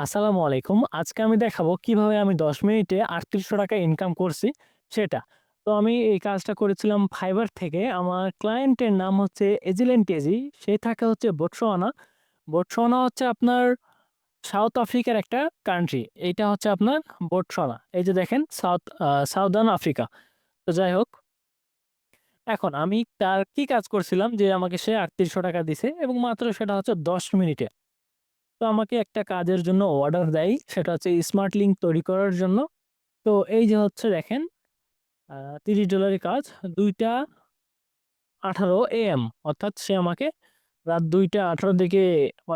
আসসালামু আলাইকুম। আজকে আমি দেখাবো কীভাবে আমি ১০ মিনিটে ৳৩৮০০ ইনকাম করছি সেটা। তো আমি এই কাজটা করেছিলাম ফাইবার থেকে। আমার ক্লায়েন্টের নাম হচ্ছে এজিলেন টেজি। সে থাকে হচ্ছে বোটসোয়ানা। বোটসোয়ানা হচ্ছে আপনার সাউথ আফ্রিকার একটা কান্ট্রি। এইটা হচ্ছে আপনার বোটসোয়ানা। এই যে দেখেন সাউথ সাউদার্ন আফ্রিকা। তো যাই হোক, এখন আমি তার কি কাজ করছিলাম যে আমাকে সে ৳৩৮০০ দিছে এবং মাত্র সেটা হচ্ছে ১০ মিনিটে। তো আমাকে একটা কাজের জন্য অর্ডার দেয়। সেটা হচ্ছে স্মার্ট লিঙ্ক তৈরি করার জন্য। তো এই যে হচ্ছে দেখেন তিরিশ $৩০ এর কাজ ২টা ১৮ এএম অর্থাৎ সে আমাকে রাত ২টা ১৮ দিকে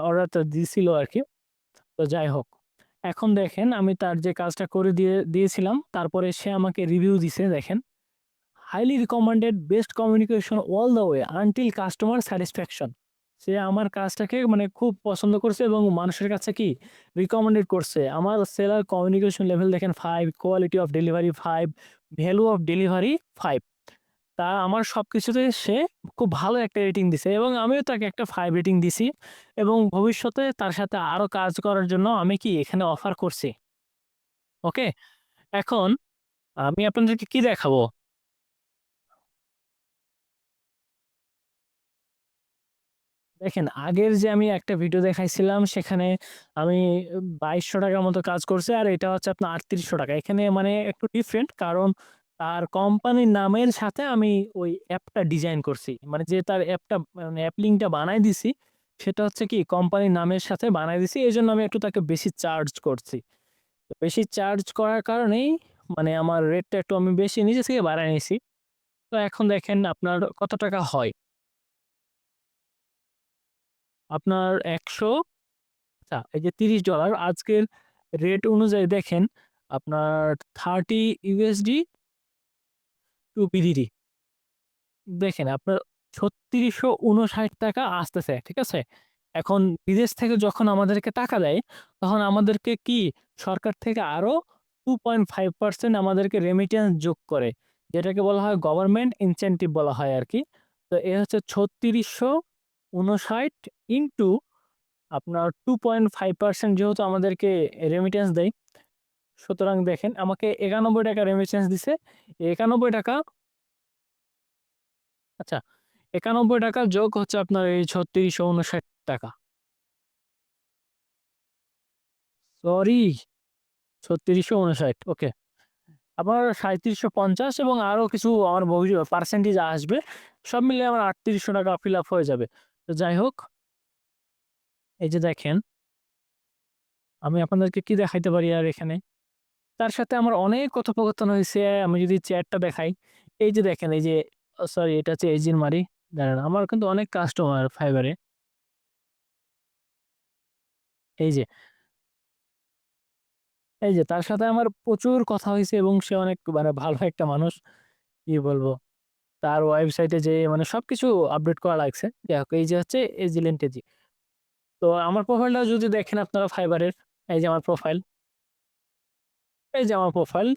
অর্ডারটা অর্ডারটা আর কি তো যাই হোক। এখন দেখেন আমি তার যে কাজটা করে দিয়ে, দিয়েছিলাম, তারপরে সে আমাকে রিভিউ দিছে, দেখেন। Highly recommended best communication all the way until customer satisfaction. সে আমার কাজটাকে মানে খুব পছন্দ করছে এবং মানুষের কাছে কি রিকমেন্ডেড করছে। আমার সেলার কমিউনিকেশন লেভেল দেখেন five quality of delivery five value of delivery five তা আমার সবকিছুতে সে খুব ভালো একটা রেটিং দিছে এবং আমিও তাকে একটা ফাইভ রেটিং দিছি এবং ভবিষ্যতে তার সাথে আরও কাজ করার জন্য আমি কি এখানে অফার করছি। ওকে? এখন আমি আপনাদেরকে কি দেখাবো? দেখেন, আগের যে আমি একটা ভিডিও দেখাইছিলাম, সেখানে আমি বাইশশো ৳২২০০ মতো কাজ করছি, আর এটা হচ্ছে আপনার ৳৩৮০০ এখানে মানে একটু ডিফারেন্ট কারণ তার কোম্পানির নামের সাথে আমি ওই অ্যাপটা ডিজাইন করছি। মানে যে তার অ্যাপটা মানে অ্যাপ লিঙ্কটা বানায় দিছি, সেটা হচ্ছে কি কোম্পানির নামের সাথে বানায় দিছি। এজন্য আমি একটু তাকে বেশি চার্জ করছি। বেশি চার্জ করার কারণেই মানে আমার রেটটা একটু আমি বেশি নিজে থেকে বাড়ায় নিছি। তো এখন দেখেন, আপনার কত টাকা হয়? আপনার ১০০ আচ্ছা এই যে $৩০ আজকের রেট অনুযায়ী দেখেন আপনার 30 ইউএসডি টু পিডিডি দেখেন আপনার ৳৩৬৫৯ আসতেছে। ঠিক আছে? এখন বিদেশ থেকে যখন আমাদেরকে টাকা দেয়, তখন আমাদেরকে কি সরকার থেকে আরও 2.5% আমাদেরকে রেমিটেন্স যোগ করে। যেটাকে বলা হয় গভর্নমেন্ট ইনসেন্টিভ বলা হয় আর কি তো এ হচ্ছে ৩৬৫৯ ইন্টু আপনার 2.5% যেহেতু আমাদেরকে রেমিটেন্স দেয়। সুতরাং দেখেন আমাকে ৳৯১ রেমিটেন্স দিছে। ৳৯১ আচ্ছা ৳৯১ যোগ হচ্ছে আপনার এই ৳৩৬৫৯ সরি ৩৬৫৯ ওকে। আপনার ৩৭৫০ এবং আরও কিছু আমার পার্সেন্টেজ আসবে। সব মিলিয়ে আমার ৳৩৮০০ ফিল আপ হয়ে যাবে। তো যাই হোক এই যে দেখেন আমি আপনাদেরকে কি দেখাইতে পারি আর এখানে? তার সাথে আমার অনেক কথোপকথন হয়েছে আমি যদি চেয়ারটা দেখাই, এই যে দেখেন এই যে সরি এটা হচ্ছে এজিন মারি। দাঁড়ান আমার কিন্তু অনেক কাস্টমার এ। এই যে এই যে তার সাথে আমার প্রচুর কথা হয়েছে এবং সে অনেক মানে ভালো একটা মানুষ। কি বলব? তার ওয়েবসাইটে যেয়ে মানে সব কিছু আপডেট করা লাগছে। যাই হোক এই যে হচ্ছে এজিলেন্ট টেজি। তো আমার প্রোফাইলটা যদি দেখেন আপনারা ফাইবারের এই যে আমার প্রোফাইল। এই যে আমার profile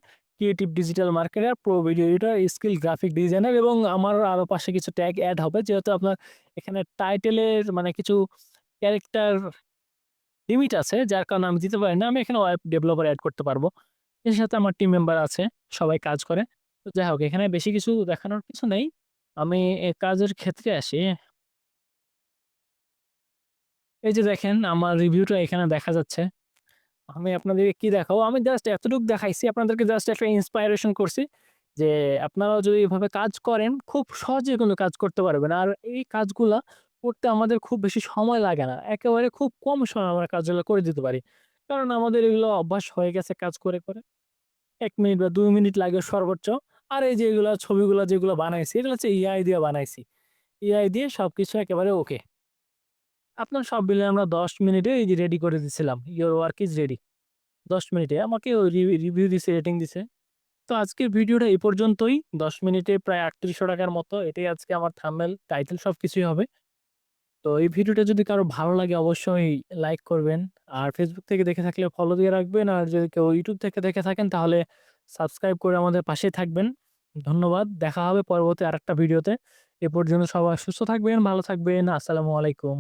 creative digital marketer, pro video editor, skill graphic designer এবং আমার আরও পাশে কিছু ট্যাগ অ্যাড হবে। যেহেতু আপনার এখানে টাইটেলের মানে কিছু ক্যারেক্টার লিমিট আছে যার কারণে আমি দিতে পারি না। আমি এখানে ওয়েব ডেভেলপার অ্যাড করতে পারব। এর সাথে আমার টিম মেম্বার আছে। সবাই কাজ করে। তো যাই হোক এখানে বেশি কিছু দেখানোর কিছু নেই। আমি কাজের ক্ষেত্রে আসি। এই যে দেখেন আমার রিভিউটা এখানে দেখা যাচ্ছে। আমি আপনাদেরকে কি দেখাবো? আমি জাস্ট এতটুকু দেখাইছি। আপনাদেরকে জাস্ট একটা ইন্সপায়ারেশন করছি। যে আপনারাও যদি এভাবে কাজ করেন খুব সহজে কিন্তু কাজ করতে পারবেন। আর এই কাজগুলা করতে আমাদের খুব বেশি সময় লাগে না। একেবারে খুব কম সময়ে আমরা কাজগুলো করে দিতে পারি। কারণ আমাদের এগুলো অভ্যাস হয়ে গেছে কাজ করে, করে। এক মিনিট বা দুই মিনিট লাগে সর্বোচ্চ। আর এই যে ছবিগুলো যেগুলো বানাইছি এগুলো হচ্ছে এআই দিয়ে বানাইছি। এআই দিয়ে সব কিছু একেবারে ওকে। আপনার সব মিলিয়ে আমরা ১০ মিনিটে এই যে রেডি করে দিছিলাম। Your work is ready. ১০ মিনিটে আমাকে রিভিউ দিছে, রেটিং দিছে। তো আজকের ভিডিওটা এই পর্যন্তই। ১০ মিনিটে প্রায় আটত্রিশশো টাকার মতো। এটাই আজকে আমার থাম্বনেল, টাইটেল সব কিছুই হবে। তো এই ভিডিওটা যদি কারও ভালো লাগে অবশ্যই লাইক করবেন। আর ফেসবুক থেকে দেখে থাকলে ফলো দিয়ে রাখবেন। আর যদি কেউ ইউটিউব থেকে দেখে থাকেন তাহলে সাবস্ক্রাইব করে আমাদের পাশে থাকবেন। ধন্যবাদ। দেখা হবে পরবর্তী আরেকটা ভিডিওতে। এ পর্যন্ত সবাই সুস্থ থাকবেন, ভালো থাকবেন। আসসালামু আলাইকুম।